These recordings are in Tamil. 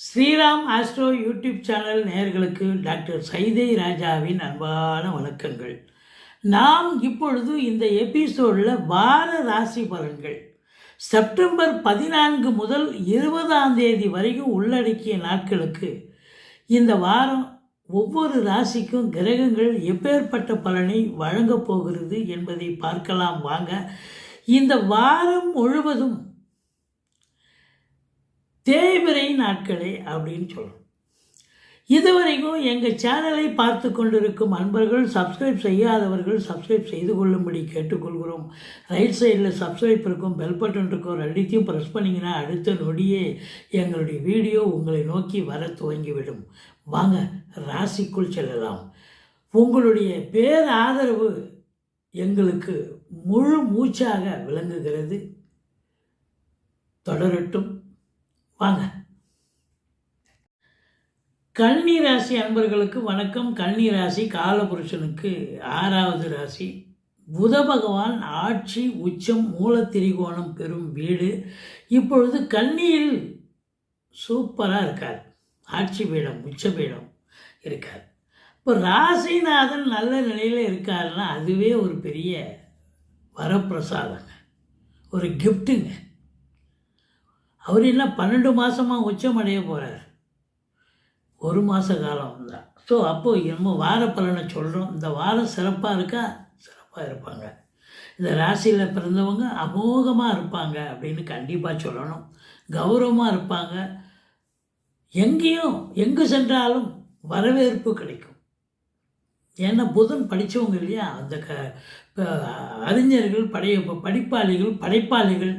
ஸ்ரீராம் ஆஸ்ட்ரோ யூடியூப் சேனல் நேயர்களுக்கு டாக்டர் சைதை ராஜாவின் அன்பான வணக்கங்கள். நாம் இப்பொழுது இந்த எபிசோடில் வார ராசி பலன்கள். செப்டம்பர் பதினான்கு முதல் இருபதாம் தேதி வரைக்கும் உள்ளடக்கிய நாட்களுக்கு இந்த வாரம் ஒவ்வொரு ராசிக்கும் கிரகங்கள் எப்பேற்பட்ட பலனை வழங்கப் போகிறது என்பதை பார்க்கலாம் வாங்க. இந்த வாரம் முழுவதும் தேய்பிரை நாட்களே அப்படின்னு சொல்லணும் இதுவரைக்கும் எங்கள் சேனலை பார்த்து கொண்டிருக்கும் அன்பர்கள் சப்ஸ்கிரைப் செய்யாதவர்கள் சப்ஸ்கிரைப் செய்து கொள்ளும்படி கேட்டுக்கொள்கிறோம். ரைட் சைடில் சப்ஸ்கிரைப் இருக்கும் பெல் பட்டன் இருக்கும் ரெண்டுத்தையும் ப்ரெஸ் பண்ணிங்கன்னா அடுத்த நொடியே எங்களுடைய வீடியோ உங்களை நோக்கி வர துவங்கிவிடும். வாங்க ராசிக்குள் செல்லலாம். உங்களுடைய பேர் ஆதரவு எங்களுக்கு முழு மூச்சாக விளங்குகிறது. தொடரட்டும். வாங்க. கன்னி ராசி அன்பர்களுக்கு வணக்கம். கன்னி ராசி காலபுருஷனுக்கு ஆறாவது ராசி. புத பகவான் ஆட்சி உச்சம் மூலத்திரிகோணம் பெறும் வீடு. இப்பொழுது கன்னியில் சூப்பராக இருக்கார். ஆட்சி பீடம் உச்ச பீடம் இருக்கார். இப்போ ராசிநாதன் நல்ல நிலையில் இருக்காருன்னா அதுவே ஒரு பெரிய வரப்பிரசாதங்க. ஒரு கிஃப்ட்டுங்க அவர் என்ன பன்னெண்டு மாதமாக உச்சம் அடைய போகிறார் ஒரு மாத காலம் தான் ஸோ அப்போது நம்ம வார பலனை சொல்கிறோம் இந்த வாரம் சிறப்பாக இருக்கா? சிறப்பாக இருப்பாங்க. இந்த ராசியில் பிறந்தவங்க அமோகமாக இருப்பாங்க அப்படின்னு கண்டிப்பாக சொல்லணும். கௌரவமாக இருப்பாங்க. எங்கேயும் எங்கு சென்றாலும் வரவேற்பு கிடைக்கும். ஏன்னா புதன் படித்தவங்க இல்லையா? அந்த க அறிஞர்கள் படைய படிப்பாளிகள் படைப்பாளிகள்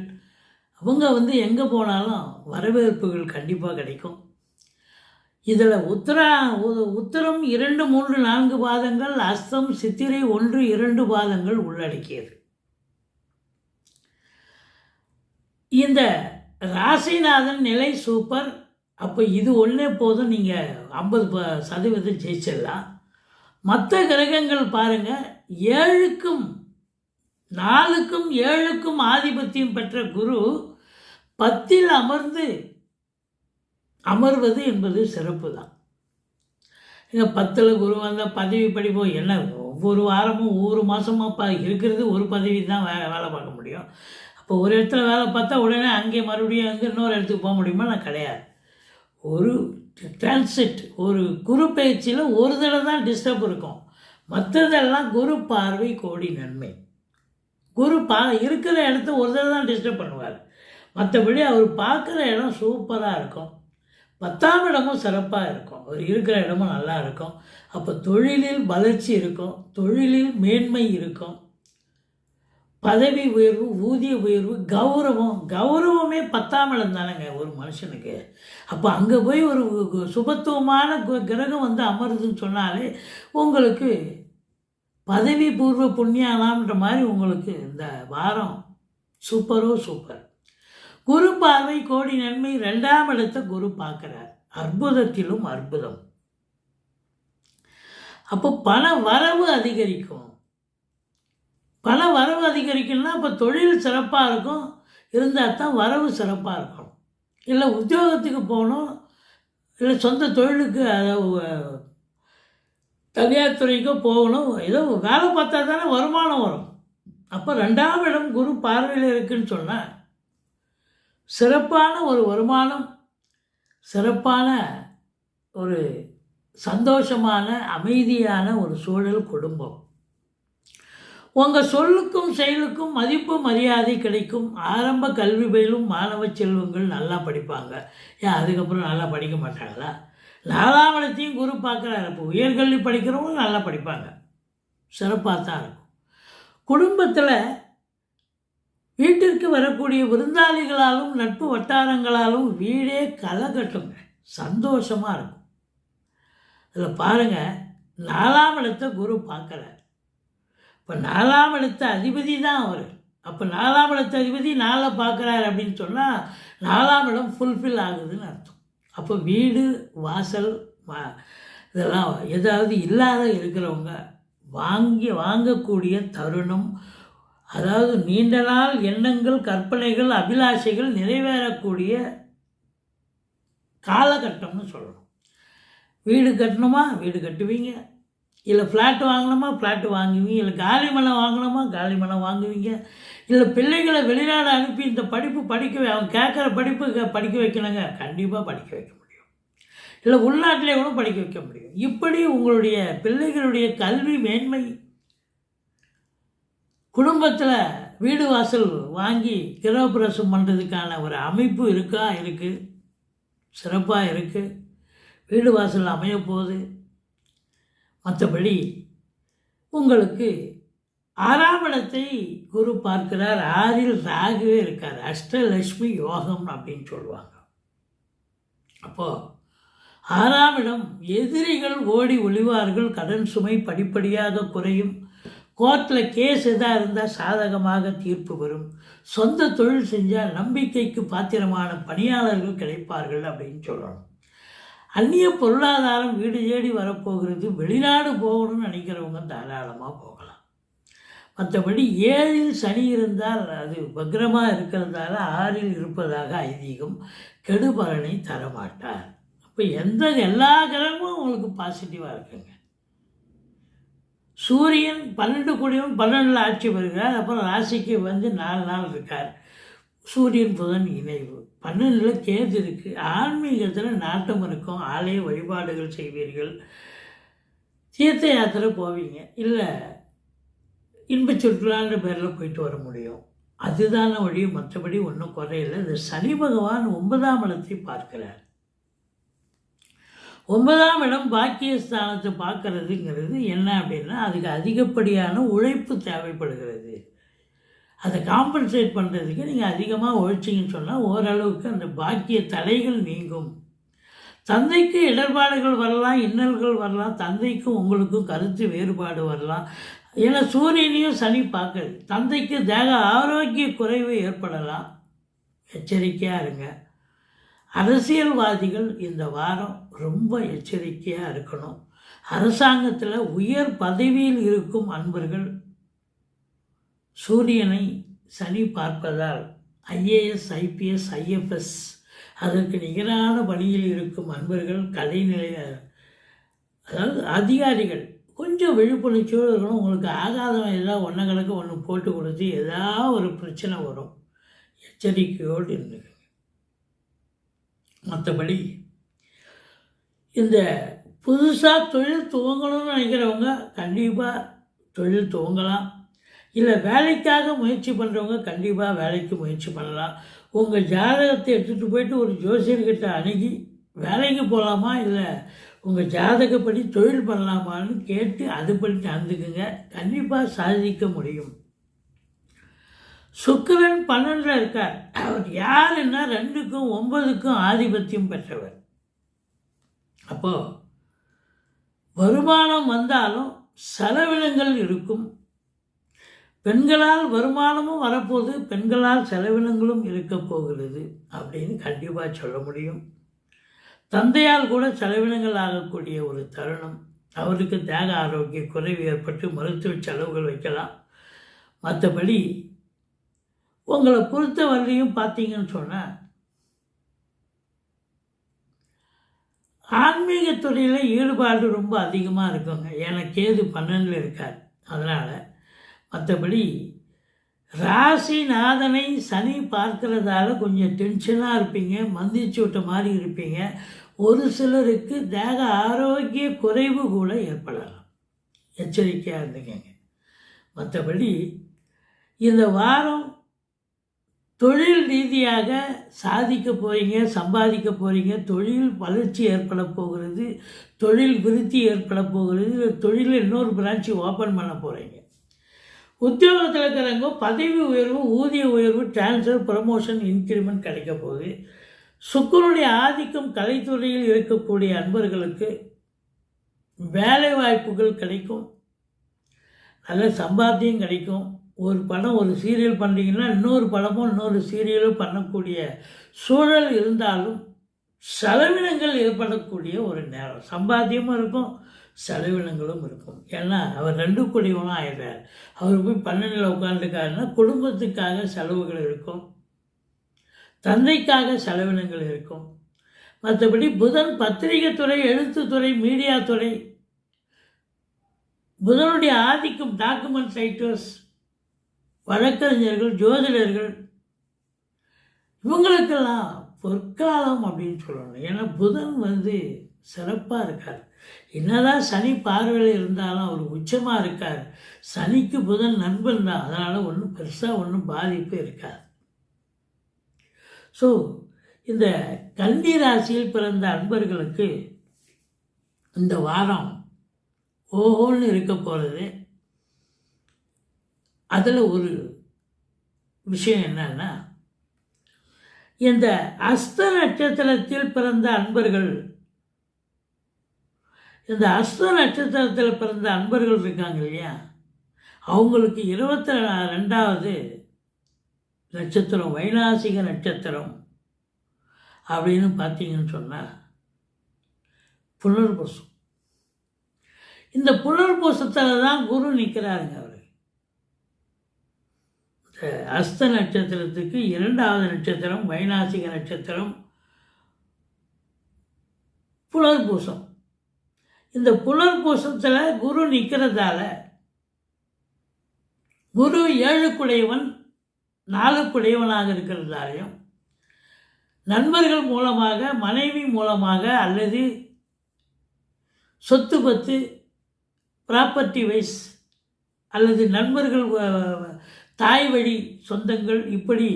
அவங்க வந்து எங்கே போனாலும் வரவேற்புகள் கண்டிப்பாக கிடைக்கும். இதில் உத்தரா உத்தரம் இரண்டு மூன்று நான்கு பாதங்கள் அஸ்தம் சித்திரை ஒன்று இரண்டு பாதங்கள் உள்ளடக்கியது. இந்த ராசிநாதன் நிலை சூப்பர் அப்போ இது ஒன்றே போதும் நீங்கள் ஐம்பது ப சதவீதம் ஜெயிச்சிடலாம். மற்ற கிரகங்கள் பாருங்கள் ஏழுக்கும் நாலுக்கும் ஏழுக்கும் ஆதிபத்தியம் பெற்ற குரு பத்தில் அமர்ந்து அமர்வது என்பது சிறப்பு தான் இங்கே பத்தில் குரு வந்தால் பதவி படிப்போம். என்ன ஒவ்வொரு வாரமும் ஒவ்வொரு மாதமாக இப்போ இருக்கிறது ஒரு பதவி தான் வே வேலை பார்க்க முடியும். அப்போ ஒரு இடத்துல வேலை பார்த்தா உடனே அங்கே மறுபடியும் அங்கே இன்னொரு இடத்துக்கு போக முடியுமா? நான் கிடையாது. ஒரு டிரான்சிட் ஒரு குரு பயிற்சியில் ஒரு தடவை தான் டிஸ்டர்ப் இருக்கும். மற்றதெல்லாம் குரு பார்வை கோடி நன்மை. குரு பா இருக்கிற இடத்த ஒரு தடவை தான் டிஸ்டர்ப் பண்ணுவார். மற்றபடி அவர் பார்க்குற இடம் சூப்பராக இருக்கும். பத்தாம் இடமும் சிறப்பாக இருக்கும். அவர் இருக்கிற இடமும் நல்லா இருக்கும். அப்போ தொழிலில் வளர்ச்சி இருக்கும். தொழிலில் மேன்மை இருக்கும். பதவி உயர்வு ஊதிய உயர்வு கௌரவம். கௌரவமே பத்தாம் இடம் தானேங்க ஒரு மனுஷனுக்கு. அப்போ அங்கே போய் ஒரு சுபத்துவமான கிரகம் வந்து அமருதுன்னு சொன்னாலே உங்களுக்கு பதவி பூர்வ புண்ணியானாம்ன்ற மாதிரி உங்களுக்கு இந்த வாரம் சூப்பரோ சூப்பர். குரு பார்வை கோடி நன்மை ரெண்டாம் இடத்தை குரு பார்க்குறார். அற்புதத்திலும் அற்புதம். அப்போ பண வரவு அதிகரிக்கும். பண வரவு அதிகரிக்கணும்னா அப்போ தொழில் சிறப்பாக இருக்கும். இருந்தால் தான் வரவு சிறப்பாக இருக்கும் இல்லை உத்தியோகத்துக்கு போகணும். இல்லை சொந்த தொழிலுக்கு தனியார் துறைக்கோ போகணும். ஏதோ வேலை பார்த்தா தானே வருமானம் வரும். அப்போ ரெண்டாம் இடம் குரு பார்வையில் இருக்குன்னு சொன்னால் சிறப்பான ஒரு வருமானம் சிறப்பான ஒரு சந்தோஷமான அமைதியான ஒரு சூழல் குடும்பம். உங்கள் சொல்லுக்கும் செயலுக்கும் மதிப்பு மரியாதை கிடைக்கும். ஆரம்ப கல்வி பயிலும் மாணவ செல்வங்கள் நல்லா படிப்பாங்க. ஏன் அதுக்கப்புறம் நல்லா படிக்க மாட்டாங்களா? நாலாம் இடத்தையும் குரு பார்க்குறாரு. இப்போ உயர்கல்வி படிக்கிறவங்க நல்லா படிப்பாங்க. சிறப்பாக தான் இருக்கும். குடும்பத்தில் வீட்டிற்கு வரக்கூடிய விருந்தாளிகளாலும் நட்பு வட்டாரங்களாலும் வீடே களை கட்டுங்க. சந்தோஷமாக இருக்கும். அதில் பாருங்கள் நாலாம் இடத்தை குரு பார்க்குறார். இப்போ நாலாம் இடத்த அதிபதி தான் அவர். அப்போ நாலாம் இடத்த அதிபதி நாளை பார்க்குறாரு அப்படின்னு சொன்னால் நாலாம் இடம் ஃபுல்ஃபில் ஆகுதுன்னு அர்த்தம். அப்போ வீடு வாசல் வா- இதெல்லாம் ஏதாவது இல்லாத இருக்கிறவங்க வாங்கி வாங்கக்கூடிய தருணம் அதாவது நீண்ட நாள் எண்ணங்கள் கற்பனைகள் அபிலாஷைகள் நிறைவேறக்கூடிய காலகட்டம்னு சொல்லணும் வீடு கட்டணுமா? வீடு கட்டுவீங்க. இல்லை ஃப்ளாட் வாங்கணுமா? ஃப்ளாட் வாங்குவீங்க. இல்லை காலி மனை வாங்கணுமா? காலி மனை வாங்குவீங்க. இல்லை பிள்ளைகளை வெளிநாடு அனுப்பி இந்த படிப்பு படிக்க அவன் கேட்குற படிப்பு படிக்க வைக்கணுங்க. கண்டிப்பாக படிக்க வைக்க முடியும். இல்லை உள்நாட்டிலே கூட படிக்க வைக்க முடியும். இப்படி உங்களுடைய பிள்ளைகளுடைய கல்வி மேன்மை குடும்பத்தில் வீடு வாசல் வாங்கி கிரகப்பிரசம் பண்ணுறதுக்கான ஒரு அமைப்பு இருக்கா? இருக்குது சிறப்பாக இருக்குது வீடு வாசல் அமையப்போகுது மற்றபடி உங்களுக்கு ஆறாம் இடத்தை குரு பார்க்கிறார். ஆறில் ராகுவே இருக்கார். அஷ்டலட்சுமி யோகம் அப்படின்னு சொல்லுவாங்க. அப்போது ஆறாம் இடம் எதிரிகள் ஓடி ஒளிவார்கள். கடன் சுமை படிப்படியாக குறையும். கோர்ட்டில் கேஸ் எதாக இருந்தால் சாதகமாக தீர்ப்பு வரும். சொந்த தொழில் செஞ்சால் நம்பிக்கைக்கு பாத்திரமான பணியாளர்கள் கிடைப்பார்கள் அப்படின்னு சொல்லணும். அந்நிய பொருளாதாரம் வீடு தேடி வரப்போகிறது. வெளிநாடு போகணும்னு நினைக்கிறவங்க தாராளமாக போகலாம். மற்றபடி ஏழில் சனி இருந்தால் அது பக்ரமாக இருக்கிறதால ஆறில் இருப்பதாக ஐதீகம் கெடுபலனை தரமாட்டார். அப்போ எந்த எல்லா கிரகமும் உங்களுக்கு பாசிட்டிவாக இருக்குங்க. சூரியன் பன்னெண்டு கூடியவன் பன்னெண்டில் ஆட்சி பெறுகிறார். அப்புறம் ராசிக்கு வந்து நாலு நாள் இருக்கார். சூரியன் புதன் இணைவு. பன்னெண்டில் கேது இருக்குது ஆன்மீகத்தில் நாட்டம் இருக்கும். ஆலய வழிபாடுகள் செய்வீர்கள். தீர்த்த யாத்திரை போவீங்க. இல்லை இன்ப சுற்றுலான்ற பேரில் போயிட்டு வர முடியும். அதுதான வழி. மற்றபடி ஒன்றும் குறையில இந்த சனி பகவான் ஒன்பதாம் இடத்தை பார்க்கிறார். ஒன்பதாம் இடம் பாக்கியஸ்தானத்தை பார்க்கறதுங்கிறது என்ன அப்படின்னா அதுக்கு அதிகப்படியான உழைப்பு தேவைப்படுகிறது. அதை காம்பன்சேட் பண்ணுறதுக்கு நீங்கள் அதிகமாக உழைச்சிங்கன்னு சொன்னால் ஓரளவுக்கு அந்த பாக்கிய தடைகள் நீங்கும். தந்தைக்கு இடர்பாடுகள் வரலாம் இன்னல்கள் வரலாம் தந்தைக்கும் உங்களுக்கும் கருத்து வேறுபாடு வரலாம். ஏன்னா சூரியனையும் சனி பார்க்குது தந்தைக்கு தேக ஆரோக்கிய குறைவு ஏற்படலாம். எச்சரிக்கையாக இருங்க. அரசியல்வாதிகள் இந்த வாரம் ரொம்ப எச்சரிக்கையாக இருக்கணும். அரசாங்கத்தில் உயர் பதவியில் இருக்கும் அன்பர்கள் சூரியனை சனி பார்ப்பதால் ஐஏஎஸ் ஐபிஎஸ் ஐஎஃப்எஸ் அதற்கு நிகரான பணியில் இருக்கும் அன்பர்கள் கலைநிலைய அதாவது அதிகாரிகள் கொஞ்சம் விழிப்புணர்ச்சியோடு இருக்கணும். உங்களுக்கு ஆகாதவன் எல்லாம் ஒன்றை கணக்கு ஒன்று போட்டு கொடுத்து ஏதாவது ஒரு பிரச்சனை வரும். எச்சரிக்கையோடு இருந்துங்க மற்றபடி இந்த புதுசாக தொழில் துவங்கணும்னு நினைக்கிறவங்க கண்டிப்பாக தொழில் துவங்கலாம். இல்லை வேலைக்காக முயற்சி பண்ணுறவங்க கண்டிப்பாக வேலைக்கு முயற்சி பண்ணலாம். உங்கள் ஜாதகத்தை எடுத்துகிட்டு போயிட்டு ஒரு ஜோசியர்கிட்ட அணுகி வேலைக்கு போகலாமா இல்லை உங்கள் ஜாதகப்படி தொழில் பண்ணலாமான்னு கேட்டு அதுபடி நடந்துக்குங்க. கண்டிப்பாக சாதிக்க முடியும். சுக்கிரன் பன்னெண்டில் இருக்கார். அவர் யாருன்னா ரெண்டுக்கும் ஒன்பதுக்கும் ஆதிபத்தியம் பெற்றவர். அப்போது வருமானம் வந்தாலும் செலவினங்கள் இருக்கும். பெண்களால் வருமானமும் வரப்போகுது பெண்களால் செலவினங்களும் இருக்க போகிறது அப்படின்னு கண்டிப்பாக சொல்ல முடியும். தந்தையால் கூட செலவினங்கள் ஆகக்கூடிய ஒரு தருணம். அவருக்கு தேக ஆரோக்கிய குறைவு ஏற்பட்டு மருத்துவ செலவுகள் வைக்கலாம். மற்றபடி உங்களை பொறுத்த வரலையும் பார்த்தீங்கன்னு சொன்னால் ஆன்மீக துறையில் ஈடுபாடு ரொம்ப அதிகமாக இருக்குங்க. எனக்கு கேது பன்னெண்டில் இருக்கார். அதனால் மற்றபடி ராசிநாதனை சனி பார்க்கறதால கொஞ்சம் டென்ஷனாக இருப்பீங்க. மந்திச்சு விட்ட மாதிரி இருப்பீங்க. ஒரு சிலருக்கு தேக ஆரோக்கிய குறைவு கூட ஏற்படலாம். எச்சரிக்கையாக இருந்துக்கங்க. மற்றபடி இந்த வாரம் தொழில் ரீதியாக சாதிக்க போகிறீங்க சம்பாதிக்க போகிறீங்க தொழில் வளர்ச்சி ஏற்பட போகிறது தொழில் விருத்தி ஏற்பட போகிறது தொழிலில் இன்னொரு பிரான்ச்சு ஓப்பன் பண்ண போகிறீங்க உத்தியோகத்தில் இருக்கிறவங்க பதவி உயர்வு ஊதிய உயர்வு டிரான்ஸ்ஃபர் ப்ரமோஷன் இன்க்ரிமெண்ட் கிடைக்க போகுது. சுக்கரனுடைய ஆதிக்கம் கலைத்துறையில் இருக்கக்கூடிய அன்பர்களுக்கு வேலை வாய்ப்புகள் கிடைக்கும். நல்ல சம்பாத்தியம் கிடைக்கும். ஒரு படம் ஒரு சீரியல் பண்ணுறீங்கன்னா இன்னொரு படமும் இன்னொரு சீரியலும் பண்ணக்கூடிய சூழல் இருந்தாலும் செலவினங்கள் ஏற்படக்கூடிய ஒரு நேரம். சம்பாத்தியமும் இருக்கும் செலவினங்களும் இருக்கும். ஏன்னா அவர் ரெண்டு குடிவனும் ஆயிடுறார். அவர் போய் பன்னெண்டில் உட்காந்துருக்காருன்னா குடும்பத்துக்காக செலவுகள் இருக்கும். தந்தைக்காக செலவினங்கள் இருக்கும். மற்றபடி புதன் பத்திரிகை துறை எழுத்துத்துறை மீடியா துறை புதனுடைய ஆதிக்கம் டாக்குமெண்ட் ரைட்டர்ஸ் வழக்கறிஞர்கள் ஜோதிடர்கள் இவங்களுக்கெல்லாம் பொற்காலம் அப்படின்னு சொல்லணும். ஏன்னா புதன் வந்து சிறப்பாக இருக்கார். என்னதான் சனி பார்வையில் இருந்தாலும் அவர் உச்சமாக இருக்கார். சனிக்கு புதன் நண்பன் தான். அதனால் ஒன்றும் பெருசாக ஒன்றும் பாதிப்பு இருக்காது. ஸோ இந்த கண்டி ராசியில் பிறந்த அன்பர்களுக்கு இந்த வாரம் ஓஹோன்னு இருக்க போகிறது அதில் ஒரு விஷயம் என்னன்னா இந்த அஸ்த நட்சத்திரத்தில் பிறந்த அன்பர்கள் இந்த அஸ்த நட்சத்திரத்தில் பிறந்த அன்பர்கள் இருக்காங்க இல்லையா? அவங்களுக்கு இருபத்தி ரெண்டாவது நட்சத்திரம் வைநாசிக நட்சத்திரம் அப்படின்னு பார்த்தீங்கன்னு சொன்னால் புனர்பூசம். இந்த புனர்பூசத்தில் தான் குரு நிற்கிறாருங்க அவர். அஸ்த நட்சத்திரத்துக்கு இரண்டாவது நட்சத்திரம் வைநாசிக நட்சத்திரம். புலர் பூசம். இந்த புலர் பூசத்தில் குரு நிற்கிறதால குரு ஏழுக்குடையவன் நாலுக்குடையவனாக இருக்கிறதாலையும் நண்பர்கள் மூலமாக மனைவி மூலமாக அல்லது சொத்து பத்து ப்ராப்பர்ட்டி வைஸ் அல்லது நண்பர்கள் தாய் வழி சொந்தங்கள் இப்படி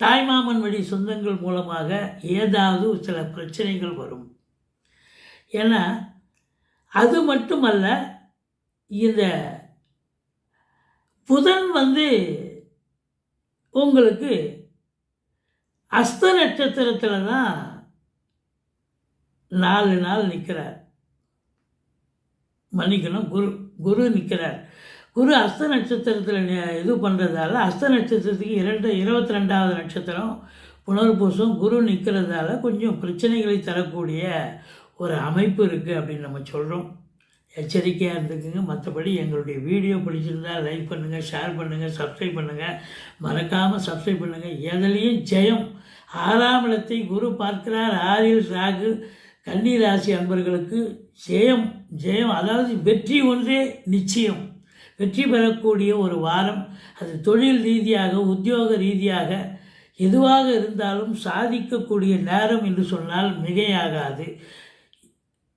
தாய்மாமன் வழி சொந்தங்கள் மூலமாக ஏதாவது சில பிரச்சனைகள் வரும். ஏன்னா அது மட்டுமல்ல இந்த புதன் வந்து உங்களுக்கு அஸ்த நட்சத்திரத்தில் தான் நாலு நாள் நிற்கிறார் மன்னிக்கணும் குரு குரு நிற்கிறார் குரு அஸ்த நட்சத்திரத்தில் இது பண்ணுறதால அஸ்த நட்சத்திரத்துக்கு இரண்டு இருபத்தி ரெண்டாவது நட்சத்திரம் புனர்பூசம் குரு நிற்கிறதால கொஞ்சம் பிரச்சனைகளை தரக்கூடிய ஒரு அமைப்பு இருக்குது அப்படின்னு நம்ம சொல்கிறோம் எச்சரிக்கையாக இருந்துக்குங்க. மற்றபடி எங்களுடைய வீடியோ பிடிச்சிருந்தா லைக் பண்ணுங்கள் ஷேர் பண்ணுங்கள் சப்ஸ்கிரைப் பண்ணுங்கள் மறக்காமல் சப்ஸ்கிரைப் பண்ணுங்கள் எதுலேயும் ஜெயம். ஆறாம் இடத்தை குரு பார்க்கிறார். ஆறில் ராகு கன்னி ராசி அன்பர்களுக்கு ஜெயம். ஜெயம் அதாவது வெற்றி ஒன்றே நிச்சயம். வெற்றி பெறக்கூடிய ஒரு வாரம். அது தொழில் ரீதியாக உத்தியோக ரீதியாக எதுவாக இருந்தாலும் சாதிக்கக்கூடிய நேரம் என்று சொன்னால் மிகையாகாது.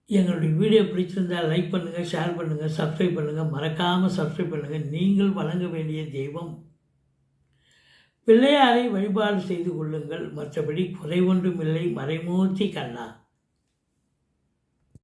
எங்களுடைய வீடியோ பிடிச்சிருந்தால் லைக் பண்ணுங்கள் ஷேர் பண்ணுங்கள் சப்ஸ்கிரைப் பண்ணுங்கள் மறக்காமல் சப்ஸ்கிரைப் பண்ணுங்கள் நீங்கள் வழங்க வேண்டிய தெய்வம். பிள்ளையாரை வழிபாடு செய்து கொள்ளுங்கள். மற்றபடி குறை ஒன்றும் இல்லை. மறைமூர்த்தி கண்ணா.